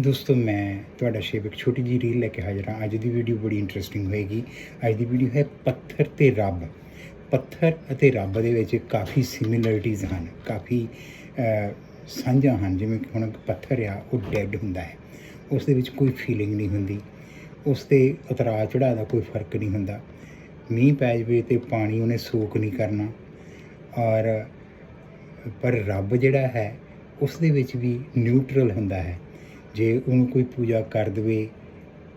ਦੋਸਤੋ, ਮੈਂ ਤੁਹਾਡਾ ਸ਼ੇਵ ਇੱਕ ਛੋਟੀ ਜਿਹੀ ਰੀਲ ਲੈ ਕੇ ਹਾਜ਼ਰ ਹਾਂ। ਅੱਜ ਦੀ ਵੀਡੀਓ ਬੜੀ ਇੰਟਰਸਟਿੰਗ ਹੋਏਗੀ। ਅੱਜ ਦੀ ਵੀਡੀਓ ਹੈ ਪੱਥਰ ਤੇ ਰੱਬ। ਪੱਥਰ ਅਤੇ ਰੱਬ ਦੇ ਵਿੱਚ ਕਾਫੀ ਸਿਮਿਲਰਿਟੀਜ਼ ਹਨ, ਕਾਫੀ ਸਾਂਝਾ ਹਨ। ਜਿਵੇਂ ਕਿ ਹੁਣ ਪੱਥਰ ਆ, ਉਹ ਡੈੱਡ ਹੁੰਦਾ ਹੈ। ਉਸ ਦੇ ਵਿੱਚ ਕੋਈ ਫੀਲਿੰਗ ਨਹੀਂ ਹੁੰਦੀ। ਉਸ ਤੇ ਉਤਰਾਅ ਚੜਾਅ ਦਾ ਕੋਈ ਫ਼ਰਕ ਨਹੀਂ ਹੁੰਦਾ। ਮੀਂਹ ਪੈ ਜਾਵੇ ਤੇ ਪਾਣੀ ਉਹਨੇ ਸੋਕ ਨਹੀਂ ਕਰਨਾ। ਔਰ, ਪਰ ਰੱਬ ਜਿਹੜਾ ਹੈ, ਉਸ ਦੇ ਵਿੱਚ ਵੀ ਨਿਊਟਰਲ ਹੁੰਦਾ ਹੈ। ਜੇ ਉਹਨੂੰ ਕੋਈ ਪੂਜਾ ਕਰ ਦਵੇ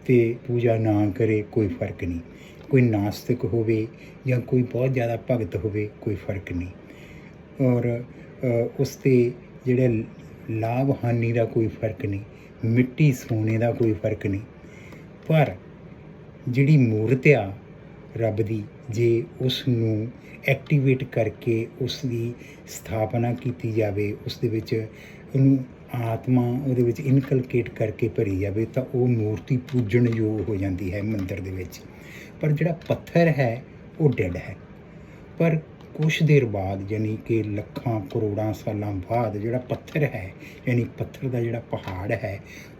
ਤੇ ਪੂਜਾ ਨਾ ਕਰੇ, ਕੋਈ ਫ਼ਰਕ ਨਹੀਂ। ਕੋਈ ਨਾਸਤਿਕ ਹੋਵੇ ਜਾਂ ਕੋਈ ਬਹੁਤ ਜ਼ਿਆਦਾ ਭਗਤ ਹੋਵੇ, ਕੋਈ ਫ਼ਰਕ ਨਹੀਂ। ਔਰ ਉਸ ਤੇ ਜਿਹੜੇ ਲਾਭ ਹਾਨੀ ਦਾ ਕੋਈ ਫ਼ਰਕ ਨਹੀਂ, ਮਿੱਟੀ ਸੋਨੇ ਦਾ ਕੋਈ ਫ਼ਰਕ ਨਹੀਂ। ਪਰ ਜਿਹੜੀ ਮੂਰਤ ਆ ਰੱਬ ਦੀ, ਜੇ ਉਸ ਨੂੰ ਐਕਟੀਵੇਟ ਕਰਕੇ ਉਸ ਦੀ ਸਥਾਪਨਾ ਕੀਤੀ ਜਾਵੇ, ਉਸ ਦੇ ਵਿੱਚ ਉਹਨੂੰ ਆਤਮਾ ਉਹਦੇ ਵਿੱਚ ਇਨਕਲਕੇਟ ਕਰਕੇ ਭਰੀ ਜਾਵੇ ਤਾਂ ਉਹ ਮੂਰਤੀ ਪੂਜਣਯੋਗ ਹੋ ਜਾਂਦੀ ਹੈ ਮੰਦਿਰ ਦੇ ਵਿੱਚ। ਪਰ ਜਿਹੜਾ ਪੱਥਰ ਹੈ, ਉਹ ਡੈਡ ਹੈ। ਪਰ ਕੁਛ ਦੇਰ ਬਾਅਦ ਯਾਨੀ ਕਿ ਲੱਖਾਂ ਕਰੋੜਾਂ ਸਾਲਾਂ ਬਾਅਦ ਜਿਹੜਾ ਪੱਥਰ ਹੈ ਯਾਨੀ ਪੱਥਰ ਦਾ ਜਿਹੜਾ ਪਹਾੜ ਹੈ,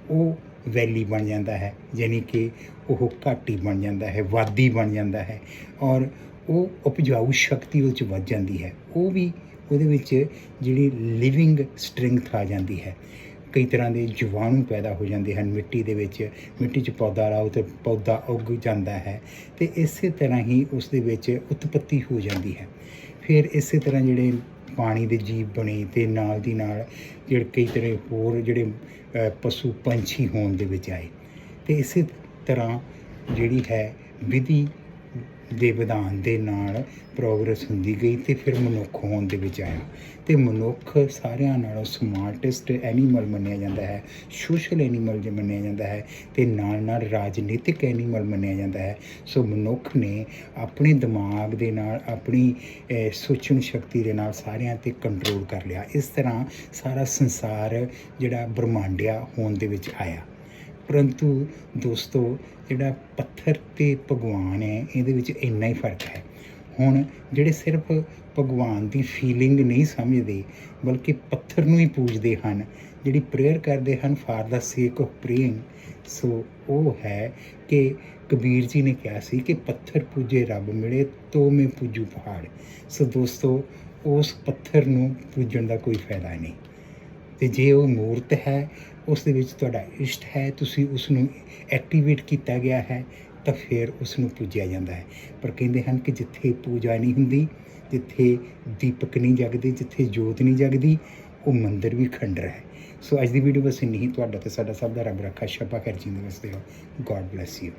ਉਹ ਵੈਲੀ ਬਣ ਜਾਂਦਾ ਹੈ। ਯਾਨੀ ਕਿ ਉਹ ਘਾਟੀ ਬਣ ਜਾਂਦਾ ਹੈ, ਵਾਦੀ ਬਣ ਜਾਂਦਾ ਹੈ ਔਰ ਉਹ ਉਪਜਾਊ ਸ਼ਕਤੀ ਉਹ 'ਚ ਵੱਧ ਜਾਂਦੀ ਹੈ। ਉਹ ਵੀ ਉਹਦੇ ਵਿੱਚ ਜਿਹੜੀ ਲਿਵਿੰਗ ਸਟਰੈਂਥ ਆ ਜਾਂਦੀ ਹੈ। ਕਈ ਤਰ੍ਹਾਂ ਦੇ ਜੀਵਾਣੂ ਪੈਦਾ ਹੋ ਜਾਂਦੇ ਹਨ ਮਿੱਟੀ ਦੇ ਵਿੱਚ। ਮਿੱਟੀ 'ਚ ਪੌਦਾ ਲਾਓ ਤੇ ਪੌਦਾ ਉੱਗ ਜਾਂਦਾ ਹੈ ਤੇ ਇਸੇ ਤਰ੍ਹਾਂ ਹੀ ਉਸ ਦੇ ਵਿੱਚ ਉਤਪਤੀ ਹੋ ਜਾਂਦੀ ਹੈ। ਫਿਰ ਇਸੇ ਤਰ੍ਹਾਂ ਜਿਹੜੇ ਪਾਣੀ ਦੇ ਜੀਵ ਬਣੇ ਤੇ ਨਾਲ ਦੀ ਨਾਲ ਜਿਹੜੇ ਕਈ ਤਰ੍ਹਾਂ ਹੋਰ ਜਿਹੜੇ ਪਸ਼ੂ ਪੰਛੀ ਹੋਣ ਦੇ ਵਿੱਚ ਆਏ। ਤੇ ਇਸੇ ਤਰ੍ਹਾਂ ਜਿਹੜੀ ਹੈ ਵਿਧੀ ਦੇ ਵਿਧਾਨ ਦੇ ਨਾਲ ਪ੍ਰੋਗਰੈਸ ਹੁੰਦੀ ਗਈ ਤੇ ਫਿਰ ਮਨੁੱਖ ਹੋਣ ਦੇ ਵਿੱਚ ਆਇਆ। ਤੇ ਮਨੁੱਖ ਸਾਰਿਆਂ ਨਾਲੋਂ ਸਮਾਰਟੈਸਟ ਐਨੀਮਲ ਮੰਨਿਆ ਜਾਂਦਾ ਹੈ ਸੋਸ਼ਲ ਐਨੀਮਲ ਜੇ ਮੰਨਿਆ ਜਾਂਦਾ ਹੈ, ਤੇ ਨਾਲ ਨਾਲ ਰਾਜਨੀਤਿਕ ਐਨੀਮਲ ਮੰਨਿਆ ਜਾਂਦਾ ਹੈ। ਸੋ ਮਨੁੱਖ ਨੇ ਆਪਣੇ ਦਿਮਾਗ ਦੇ ਨਾਲ, ਆਪਣੀ ਸੋਚਣ ਸ਼ਕਤੀ ਦੇ ਨਾਲ ਸਾਰਿਆਂ ਤੇ ਕੰਟਰੋਲ ਕਰ ਲਿਆ। ਇਸ ਤਰ੍ਹਾਂ ਸਾਰਾ ਸੰਸਾਰ ਜਿਹੜਾ ਬ੍ਰਹਮੰਡਿਆ ਹੋਣ ਦੇ ਵਿੱਚ ਆਇਆ। ਪਰੰਤੂ ਦੋਸਤੋ, ਜਿਹੜਾ ਪੱਥਰ ਤੇ ਭਗਵਾਨ ਹੈ, ਇਹਦੇ ਵਿੱਚ ਇੰਨਾ ਹੀ ਫ਼ਰਕ ਹੈ। ਹੁਣ ਜਿਹੜੇ ਸਿਰਫ ਭਗਵਾਨ ਦੀ ਫੀਲਿੰਗ ਨਹੀਂ ਸਮਝਦੇ, ਬਲਕਿ ਪੱਥਰ ਨੂੰ ਹੀ ਪੂਜਦੇ ਹਨ, ਜਿਹੜੀ ਪ੍ਰੇਅਰ ਕਰਦੇ ਹਨ ਫਾਰ ਦਾ ਸੇਕ ਆਫ ਪ੍ਰੇਇੰਗ ਸੋ ਉਹ ਹੈ ਕਿ ਕਬੀਰ ਜੀ ਨੇ ਕਿਹਾ ਸੀ ਕਿ ਪੱਥਰ ਪੂਜੇ ਰੱਬ ਮਿਲੇ ਤੋ ਮੈਂ ਪੂਜੂ ਪਹਾੜ। ਸੋ ਦੋਸਤੋ, ਉਸ ਪੱਥਰ ਨੂੰ ਪੂਜਣ ਦਾ ਕੋਈ ਫਾਇਦਾ ਨਹੀਂ। ਤੇ ਜੇ ਉਹ ਮੂਰਤ ਹੈ, ਉਸ ਦੇ ਵਿੱਚ ਤੁਹਾਡਾ ਇਸ਼ਟ ਹੈ, ਤੁਸੀਂ ਉਸ ਨੂੰ ਐਕਟੀਵੇਟ ਕੀਤਾ ਗਿਆ ਹੈ, ਤਾਂ ਫਿਰ ਉਸ ਨੂੰ ਪੂਜਿਆ ਜਾਂਦਾ ਹੈ। ਪਰ ਕਹਿੰਦੇ ਹਨ ਕਿ ਜਿੱਥੇ ਪੂਜਾ ਨਹੀਂ ਹੁੰਦੀ, ਜਿੱਥੇ ਦੀਪਕ ਨਹੀਂ ਜਗਦੇ, ਜਿੱਥੇ ਜੋਤ ਨਹੀਂ ਜਗਦੀ, ਉਹ ਮੰਦਰ ਵੀ ਖੰਡਰ ਹੈ। ਸੋ ਅੱਜ ਦੀ ਵੀਡੀਓ ਬਸ ਇੰਨੀ ਹੀ। ਤੁਹਾਡਾ ਤੇ ਸਾਡਾ ਸਭ ਦਾ ਰੱਬ ਰੱਖਾ ਸ਼ਪਾ ਕਰ ਜਿੰਦੇ ਵਸਦੇ ਹੋ ਗੋਡ ਬlesਸ ਯੂ